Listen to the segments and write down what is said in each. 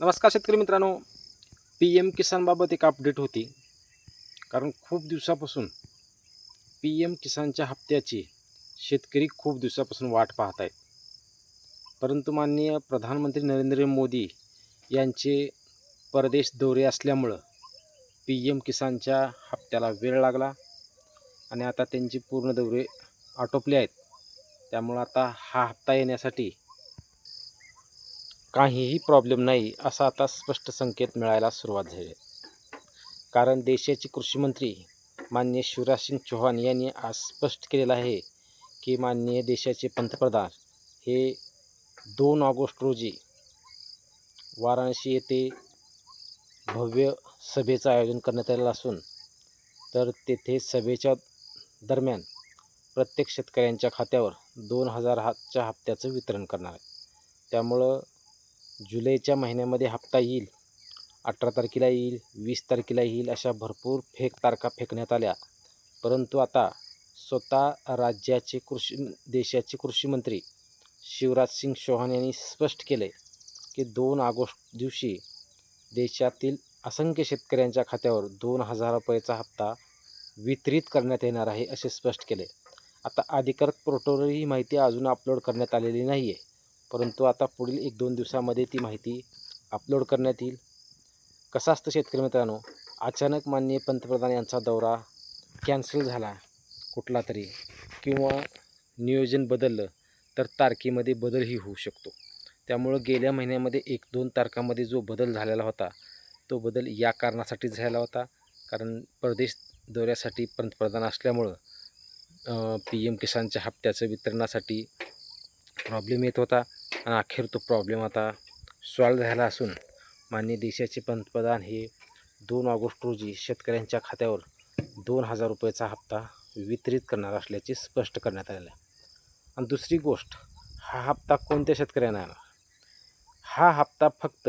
नमस्कार शेतकरी मित्रांनो. पी एम किसानबाबत एक अपडेट होती. कारण खूप दिवसापासून पी एम किसानच्या हप्त्याची शेतकरी खूप दिवसापासून वाट पाहत आहेत परंतु माननीय प्रधानमंत्री नरेंद्र मोदी यांचे परदेश दौरे असल्यामुळं पी एम किसानच्या हप्त्याला वेळ लागला आणि आता त्यांचे पूर्ण दौरे आटोपले आहेत. त्यामुळं आता हा हप्ता येण्यासाठी काहीही प्रॉब्लेम नाही असा आता स्पष्ट संकेत मिळायला सुरुवात झाली आहे. कारण देशाचे कृषीमंत्री माननीय शिवराज सिंग चौहान यांनी आज स्पष्ट केलेलं आहे की माननीय देशाचे पंतप्रधान हे दोन ऑगस्ट रोजी वाराणसी येथे भव्य सभेचं आयोजन करण्यात आलेलं असून तर तेथे सभेच्या दरम्यान प्रत्येक शेतकऱ्यांच्या खात्यावर दोन हजार हातच्या हप्त्याचं वितरण करणार आहे त्यामुळं जुलैच्या महिन्यामध्ये हप्ता येईल. अठरा तारखेला येईल वीस तारखेला येईल अशा भरपूर फेक तारखा फेकण्यात आल्या. परंतु आता स्वतः राज्याचे कृषी देशाचे कृषीमंत्री शिवराज सिंग चौहान यांनी स्पष्ट केले की दोन ऑगस्ट दिवशी देशातील असंख्य शेतकऱ्यांच्या खात्यावर दोन हजार रुपयेचा हप्ता वितरित करण्यात येणार आहे असे स्पष्ट केले आता अधिकृत पोर्टलवर ही माहिती अजून अपलोड करण्यात आलेली नाही आहे परंतु आता पुढील एक दोन दिवसामध्ये ती माहिती अपलोड करण्यात येईल. कसं असतं शेतकरी मित्रांनो? अचानक माननीय पंतप्रधान यांचा दौरा कॅन्सल झाला कुठला तरी किंवा नियोजन बदललं तर तारखेमध्ये बदलही होऊ शकतो. त्यामुळं गेल्या महिन्यामध्ये एक दोन तारखामध्ये जो बदल झालेला होता तो बदल या कारणासाठीच झाला होता. कारण परदेश दौऱ्यासाठी पंतप्रधान असल्यामुळं पी एम किसानच्या हप्त्याचं वितरणासाठी प्रॉब्लेम येत होता. आणि अखेर तो प्रॉब्लेम आता सॉल्व झाला असून माननीय देशाचे पंतप्रधान हे दोन ऑगस्ट रोजी शेतकऱ्यांच्या खात्यावर दोन हजार रुपयाचा हप्ता वितरित करणार असल्याचे स्पष्ट करण्यात आलेलं आहे. आणि दुसरी गोष्ट हा हप्ता कोणत्या शेतकऱ्यांना येणार हा हप्ता फक्त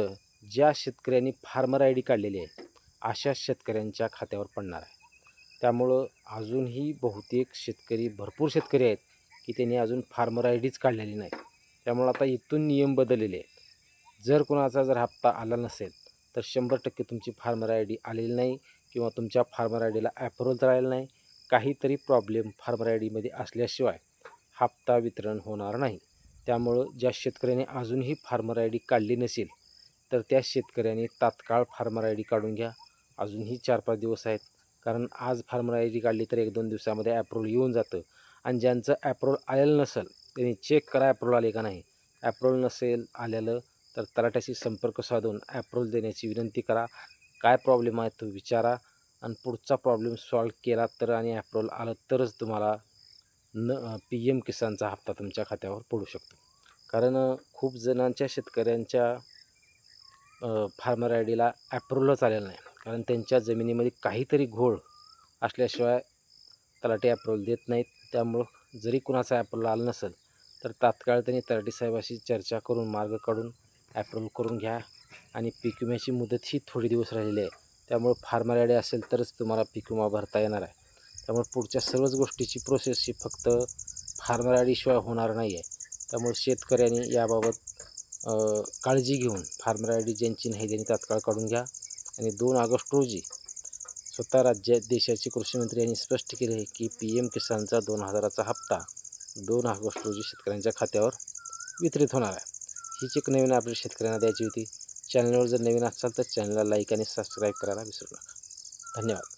ज्या शेतकऱ्यांनी फार्मर आय डी काढलेली आहे अशा शेतकऱ्यांच्या खात्यावर पडणार आहे. त्यामुळं अजूनही बहुतेक शेतकरी भरपूर शेतकरी आहेत की त्यांनी अजून फार्मर आय डीच काढलेली नाही त्यामुळं आता इथून नियम बदललेले आहेत. जर कोणाचा जर हप्ता आला नसेल तर शंभर टक्के तुमची फार्मर आय डी आलेली नाही किंवा तुमच्या फार्मर आय डीला ॲप्रुव्हल आलेलं नाही. काहीतरी प्रॉब्लेम फार्मर आय डीमध्ये असल्याशिवाय हप्ता वितरण होणार नाही. त्यामुळं ज्या शेतकऱ्याने अजूनही फार्मर आय डी काढली नसेल तर त्या शेतकऱ्याने तात्काळ फार्मर आय डी काढून घ्या. अजूनही चार पाच दिवस आहेत. कारण आज फार्मर आय डी काढली तर एक दोन दिवसामध्ये ॲप्रुव्हल येऊन जातं. आणि ज्यांचं ॲप्रुव्हल आलेलं नसेल त्यांनी चेक करा ॲप्रोल आले का नाही. ॲप्रोल नसेल आलेलं तर तलाट्याशी संपर्क साधून ॲप्रोल देण्याची विनंती करा. काय प्रॉब्लेम आहे तो विचारा आणि पुढचा प्रॉब्लेम सॉल्व केला तर आणि ॲप्रोल आलं तरच तुम्हाला न पी एम किसानचा हप्ता तुमच्या खात्यावर पडू शकतो. कारण खूप जणांच्या शेतकऱ्यांच्या फार्मर आय डीला ॲप्रोलच आलेलं नाही. कारण त्यांच्या जमिनीमध्ये काहीतरी घोळ असल्याशिवाय तलाठी ॲप्रोल देत नाहीत. त्यामुळं जरी कुणाचा ॲप्रोल आलं नसेल तर तात्काळ त्यांनी तलाठी साहेबाशी चर्चा करून मार्ग काढून ॲप्रुव्हल करून घ्या. आणि पीक विम्याची मुदत ही थोडी दिवस राहिलेली आहे. त्यामुळं फार्मर आय डी असेल तरच तुम्हाला पीक विमा भरता येणार आहे. त्यामुळे पुढच्या सर्वच गोष्टीची प्रोसेस ही फक्त फार्मर आय डीशिवाय होणार नाही आहे त्यामुळे शेतकऱ्यांनी याबाबत काळजी घेऊन फार्मर आय डी ज्यांची नाही त्यांनी तात्काळ काढून घ्या. आणि दोन ऑगस्ट रोजी स्वतः राज्य देशाचे कृषीमंत्री यांनी स्पष्ट केले आहे की पी एम किसानचा दोन हजाराचा हप्ता दोन ऑगस्ट रोजी शेतकऱ्यांच्या खात्यावर वितरित होणार आहे. हीच एक नवीन अपडेट शेतकऱ्यांना द्यायची होती. चॅनलवर जर नवीन असाल तर चॅनलला लाईक आणि सबस्क्राईब करायला विसरू नका. धन्यवाद.